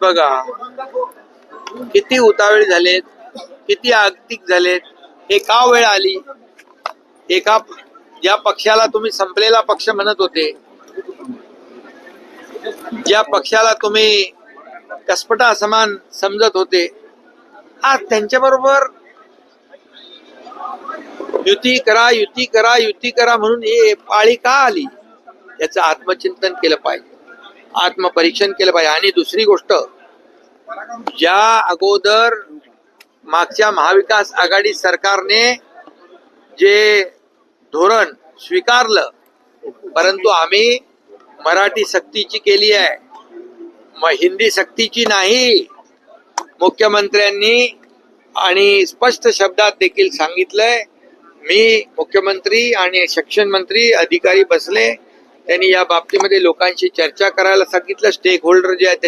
बघा. किती उतावीळ झालेत किती आगतिक झालेत हे का वेळ आली? एका ज्या पक्षाला तुम्ही संपलेला पक्ष म्हणत होते ज्या पक्षाला तुम्ही कसपटा समान समजत होते आज त्यांच्या बरोबर युती करा युती करा युती करा म्हणून हे पाळी का आली? याचं आत्मचिंतन केलं पाहिजे. आत्मपरीक्षण केलं पाहिजे. आणि दुसरी गोष्ट ज्या अगोदर मागच्या महाविकास आघाडी सरकारने जे धोरण स्वीकारलं परंतु आम्ही मराठी सक्तीची केली आहे मग हिंदी सक्तीची नाही मुख्यमंत्र्यांनी आणि स्पष्ट शब्दात देखील सांगितलंय मी मुख्यमंत्री आणि शिक्षण मंत्री अधिकारी बसले त्यांनी या बाबतीमध्ये लोकांशी चर्चा करायला सांगितलं. स्टेक होल्डर जे आहेत